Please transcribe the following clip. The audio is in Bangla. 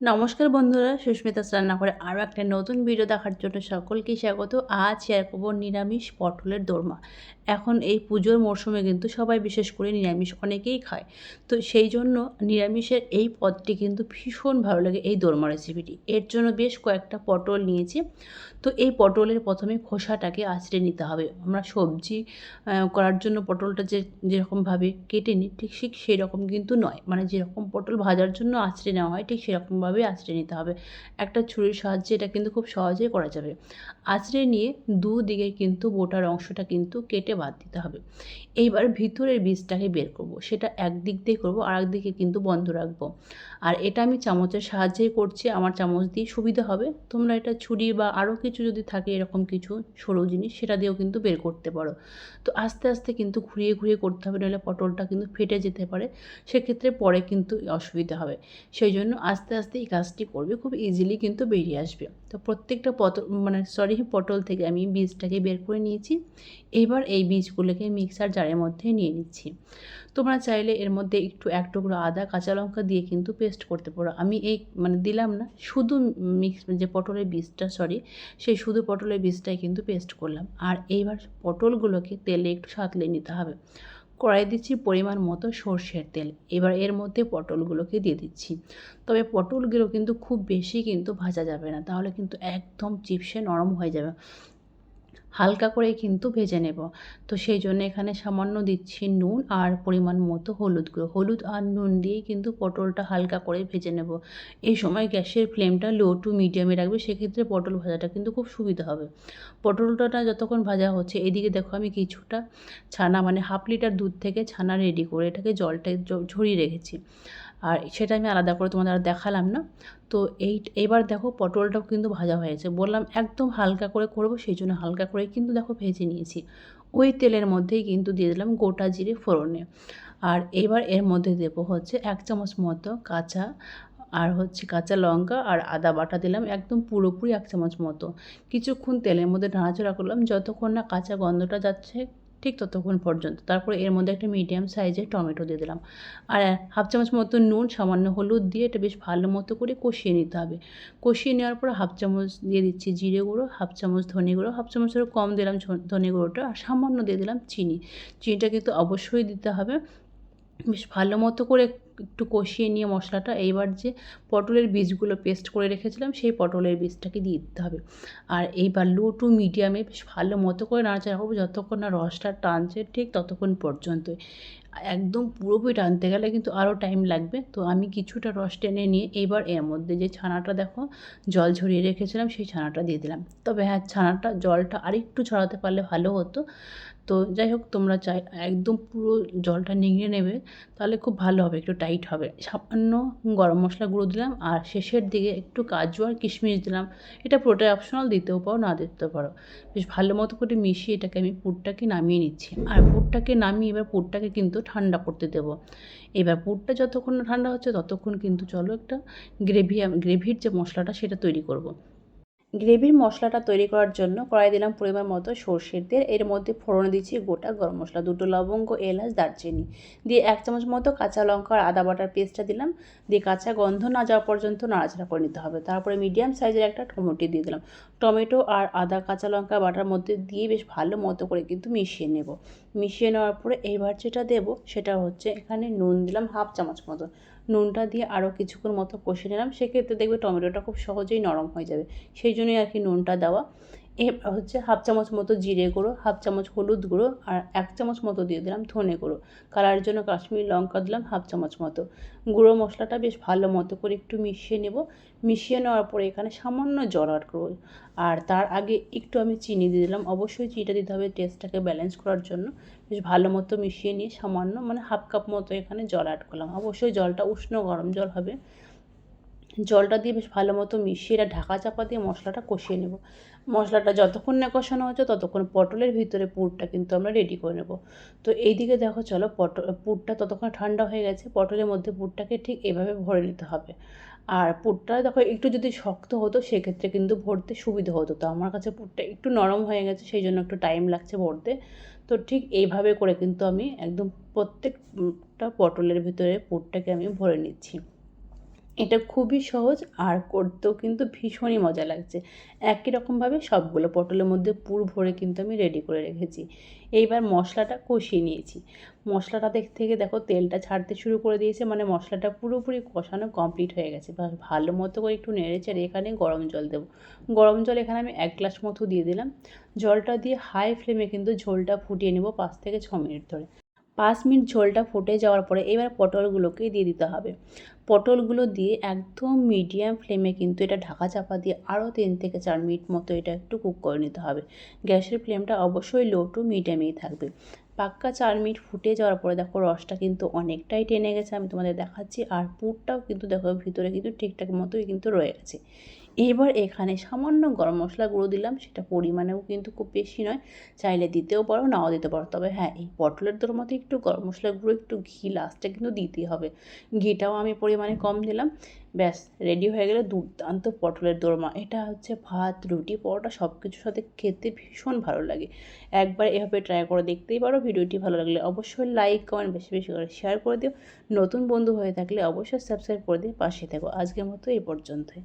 নমস্কার বন্ধুরা সুস্মিতা রান্না করে আরও একটা নতুন ভিডিও দেখার জন্য সকলকে স্বাগত। আজ শেয়ার করব নিরামিষ পটলের দোরমা। এখন এই পুজোর মরশুমে কিন্তু সবাই বিশেষ করে নিরামিষ অনেকেই খায়। তো সেই জন্য নিরামিষের এই পদটি কিন্তু ভীষণ ভালো লাগে এই দোরমা রেসিপিটি এর জন্য বেশ কয়েকটা পটল নিয়েছি। তো এই পটলের প্রথমে খোসাটাকে আঁচড়ে নিতে হবে। আমরা সবজি করার জন্য পটলটা যে, যেরকমভাবে কেটে নিই, ঠিক ঠিক সেই রকম কিন্তু নয়। মানে যেরকম পটল ভাজার জন্য আঁচড়ে নেওয়া হয়, ঠিক সেরকমভাবে আঁচড়ে নিতে হবে। একটা ছুরির সাহায্যে এটা কিন্তু খুব সহজেই করা যাবে। আঁচড়ে নিয়ে দুদিকে কিন্তু বোটার অংশটা কিন্তু কেটে বাদ দিতে হবে। এইবার ভিতরের বীজটাকে বের করব। সেটা একদিক দিয়ে করব আর একদিকে কিন্তু বন্ধ রাখব। আর এটা আমি চামচের সাহায্যেই করছি, আমার চামচ দিয়ে সুবিধা হবে। তোমরা এটা ছুরি বা আরও কিছু যদি থাকে এরকম কিছু সরু জিনিস, সেটা দিয়েও কিন্তু বের করতে পারো। তো আস্তে আস্তে কিন্তু ঘুরিয়ে ঘুরিয়ে করতে হবে নাহলে পটলটা কিন্তু ফেটে যেতে পারে। সেক্ষেত্রে পরে কিন্তু অসুবিধা হবে। সেই জন্য আস্তে আস্তে এই কাজটি করবে, খুব ইজিলি কিন্তু বেরিয়ে আসবে। তো প্রত্যেকটা পটল মানে সরি পটল থেকে আমি বীজটাকে বের করে নিয়েছি। এবার এই বীজগুলোকে মিক্সার জারের মধ্যে নিয়ে নিচ্ছি। তোমরা চাইলে এর মধ্যে একটু, এক টুকরো আদা, কাঁচা লঙ্কা দিয়ে কিন্তু পেস্ট করতে পারো। আমি এই মানে দিলাম না, শুধু মিক্স যে পটলের বীজটা সরি সেই শুধু পটলের বীজটাই কিন্তু পেস্ট করলাম। আর এইবার পটলগুলোকে তেলে একটু সাঁতলে নিতে হবে। কড়াই দিচ্ছি পরিমাণ মতো সর্ষের তেল। এবার এর মধ্যে পটলগুলোকে দিয়ে দিচ্ছি। তবে পটলগুলো কিন্তু খুব বেশি কিন্তু ভাজা যাবে না, তাহলে কিন্তু একদম চিপসে নরম হয়ে যাবে। হালকা করে কিন্তু ভেজে নেব। তো সেই জন্য এখানে সামান্য দিচ্ছি নুন আর পরিমাণ মতো হলুদ গুঁড়ো। হলুদ আর নুন দিয়েই কিন্তু পটলটা হালকা করে ভেজে নেব। এই সময় গ্যাসের ফ্লেমটা লো টু মিডিয়ামে রাখবে, সেক্ষেত্রে পটল ভাজাটা কিন্তু খুব সুবিধা হবে। পটলটা যতক্ষণ ভাজা হচ্ছে, এদিকে দেখো আমি কিছুটা ছানা মানে হাফ লিটার দুধ থেকে ছানা রেডি করে এটাকে জলটা ঝরিয়ে রেখেছি। আর সেটা আমি আলাদা করে তোমাদের আর দেখালাম না। তো এই এবার দেখো পটলটাও কিন্তু ভাজা হয়েছে বললাম একদম হালকা করে করব, সেই জন্য হালকা করে কিন্তু দেখো ভেজে নিয়েছি। ওই তেলের মধ্যেই কিন্তু দিয়ে দিলাম গোটা জিরে ফোড়নে। আর এবার এর মধ্যে দেবো হচ্ছে এক চামচ মতো কাঁচা আর হচ্ছে কাঁচা লঙ্কা আর আদা বাটা দিলাম একদম পুরোপুরি এক চামচ মতো। কিছুক্ষণ তেলের মধ্যে নাড়াচড়া করলাম, যতক্ষণ না কাঁচা গন্ধটা যাচ্ছে ঠিক ততক্ষণ পর্যন্ত। তারপরে এর মধ্যে একটা মিডিয়াম সাইজের টমেটো দিয়ে দিলাম। আর হাফ চামচ মতো নুন, সামান্য হলুদ দিয়ে এটা বেশ ভালো মতো করে কষিয়ে নিতে হবে। কষিয়ে নেওয়ার পর হাফ চামচ দিয়ে দিচ্ছি জিরে গুঁড়ো হাফ চামচ ধনে গুঁড়ো হাফ চামচ চামচের কম দিলাম ধনে গুঁড়োটা আর সামান্য দিয়ে দিলাম চিনি। চিনিটা কিন্তু অবশ্যই দিতে হবে। বেশ ভালো মতো করে একটু কষিয়ে নিয়ে মশলাটা এইবার যে পটলের বীজগুলো পেস্ট করে রেখেছিলাম, সেই পটলের বীজটাকে দিয়ে দিতে হবে। আর এইবার লো টু মিডিয়ামে বেশ ভালো মতো করে নাড়াচাড়া করব, যতক্ষণ না রসটা টানছে ঠিক ততক্ষণ পর্যন্ত একদম পুরোপুরি টানতে গেলে কিন্তু আরও টাইম লাগবে। তো আমি কিছুটা রস টেনে নিয়ে এবার এর মধ্যে যে ছানাটা দেখো, জল ঝরিয়ে রেখেছিলাম, সেই ছানাটা দিয়ে দিলাম। তবে হ্যাঁ ছানাটা জলটা আরেকটু ছড়াতে পারলে ভালো হতো। তো যাই হোক, তোমরা চাই, একদম পুরো জলটা নিংড়ে নেবে, তাহলে খুব ভালো হবে, একটু টাইট হবে। সামান্য গরম মশলা গুঁড়ো দিলাম, আর শেষের দিকে একটু কাজু আর কিশমিশ দিলাম। এটা পুরোটাই অপশনাল দিতেও পারো, না দিতে পারো। বেশ ভালো মতো করে মিশিয়ে এটাকে আমি পুরটাকে নামিয়ে নিচ্ছি। আর পুরটাকে নামিয়ে এবার পুরটাকে কিন্তু ঠান্ডা করতে দেবো। এবার পুরটা যতক্ষণ ঠান্ডা হচ্ছে, ততক্ষণ কিন্তু চলো একটা গ্রেভি, গ্রেভির যে মশলাটা, সেটা তৈরি করব। গ্রেভির মশলাটা তৈরি করার জন্য কড়াই দিলাম পরিমাণ মতো সর্ষের তেল। এর মধ্যে ফোড়ন দিচ্ছি গোটা গরম মশলা, দুটো লবঙ্গ, এলাচ, দারচিনি। দিয়ে এক চামচ মতো কাঁচা লঙ্কা আর আদা বাটার পেস্টটা দিলাম। দিয়ে কাঁচা গন্ধ না যাওয়া পর্যন্ত নাড়াচাড়া করে নিতে হবে। তারপরে মিডিয়াম সাইজের একটা টমেটো দিয়ে দিলাম। টমেটো আর আদা, কাঁচা লঙ্কা, বাটার মধ্যে দিয়ে বেশ ভালো মতো করে কিন্তু মিশিয়ে নেব। মিশিয়ে নেওয়ার পরে এইবার যেটা দেবো সেটা হচ্ছে এখানে নুন দিলাম হাফ চামচ মতো। নুনটা দিয়ে আরও কিছুক্ষণ মতো কষে নিলাম। সেক্ষেত্রে দেখবে টমেটোটা খুব সহজেই নরম হয়ে যাবে। সেই জন্যই আর কি নুনটা দেওয়া। এ হচ্ছে হাফ চামচ মতো জিরে গুঁড়ো, হাফ চামচ হলুদ গুঁড়ো আর এক চামচ মতো দিয়ে দিলাম ধনে গুঁড়ো। কালারের জন্য কাশ্মীরি লঙ্কা দিলাম হাফ চামচ মতো। গুঁড়ো মশলাটা বেশ ভালো মতো করে একটু মিশিয়ে নেব। মিশিয়ে নেওয়ার পরে এখানে সামান্য জল অ্যাড করব। আর তার আগে একটু আমি চিনি দিয়ে দিলাম। অবশ্যই চিনিটা দিতে হবে টেস্টটাকে ব্যালেন্স করার জন্য। বেশ ভালো মতো মিশিয়ে নিয়ে সামান্য মানে হাফ কাপ মতো এখানে জল অ্যাড করলাম। অবশ্যই জলটা উষ্ণ গরম জল হবে। জলটা দিয়ে বেশ ভালো মতো মিশিয়ে এটা ঢাকা চাপা দিয়ে মশলাটা কষিয়ে নেব। মশলাটা যতক্ষণ না কষানো হচ্ছে ততক্ষণ পটলের ভিতরে পুরটা কিন্তু আমরা রেডি করে নেব। তো এইদিকে দেখো চলো পটল পুরটা ততক্ষণ ঠান্ডা হয়ে গেছে, পটলের মধ্যে পুরটাকে ঠিক এভাবে ভরে নিতে হবে। আর পুরটা দেখো একটু যদি শক্ত হতো সেক্ষেত্রে কিন্তু ভরতে সুবিধা হতো। তো আমার কাছে পুরটা একটু নরম হয়ে গেছে, সেই জন্য একটু টাইম লাগছে ভরতে। তো ঠিক এইভাবে করে কিন্তু আমি একদম প্রত্যেকটা পটলের ভিতরে পুরটাকে আমি ভরে নিচ্ছি। এটা খুবই সহজ আর করতেও কিন্তু ভীষণই মজা লাগছে। একই রকমভাবে সবগুলো পটলের মধ্যে পুর ভরে কিন্তু আমি রেডি করে রেখেছি। এইবার মশলাটা কষিয়ে নিয়েছি। মশলাটা দেখ, থেকে দেখো তেলটা ছাড়তে শুরু করে দিয়েছে মানে মশলাটা পুরোপুরি কষানো কমপ্লিট হয়ে গেছে। বা ভালো মতো করে একটু নেড়ে চেড়ে এখানে গরম জল দেবো। গরম জল এখানে আমি এক গ্লাস মতো দিয়ে দিলাম। জলটা দিয়ে হাই ফ্লেমে কিন্তু ঝোলটা ফুটিয়ে নেব পাঁচ থেকে ছ মিনিট ধরে। পাঁচ মিনিট ঝোলটা ফুটে যাওয়ার পরে এবার পটলগুলোকে দিয়ে দিতে হবে। পটলগুলো দিয়ে একদম মিডিয়াম ফ্লেমে কিন্তু এটা ঢাকা চাপা দিয়ে আরও তিন থেকে চার মিনিট মতো এটা একটু কুক করে নিতে হবে। গ্যাসের ফ্লেমটা অবশ্যই লো টু মিডিয়ামেই থাকবে। পাক্কা চার মিনিট ফুটে যাওয়ার পরে দেখো রসটা কিন্তু অনেকটাই টেনে গেছে, আমি তোমাদের দেখাচ্ছি। আর পুরটাও কিন্তু দেখো ভিতরে কিন্তু ঠিকঠাক মতোই কিন্তু রয়ে গেছে। এবার এখানে সামান্য গরম মশলা গুঁড়ো দিলাম, সেটা পরিমাণেও কিন্তু খুব বেশি নয়। চাইলে দিতেও পারো, নাও দিতে পারো। তবে হ্যাঁ এই পটলের দোরমাতে একটু গরম মশলা গুঁড়ো, একটু ঘি লাস্টে কিন্তু দিতেই হবে। ঘিটাও আমি পরিমাণে কম দিলাম। ব্যাস রেডি হয়ে গেলে দুর্দান্ত পটলের দোরমা। এটা হচ্ছে ভাত, রুটি, পরোটা সব কিছুর সাথে খেতে ভীষণ ভালো লাগে। একবার এভাবে ট্রাই করে দেখতেই পারো। ভিডিওটি ভালো লাগলে অবশ্যই লাইক কমেন্ট বেশি বেশি করে শেয়ার করে দিও। নতুন বন্ধু হয়ে থাকলে অবশ্যই সাবস্ক্রাইব করে দিয়ে পাশে থেকো। আজকের মতো এই পর্যন্তই।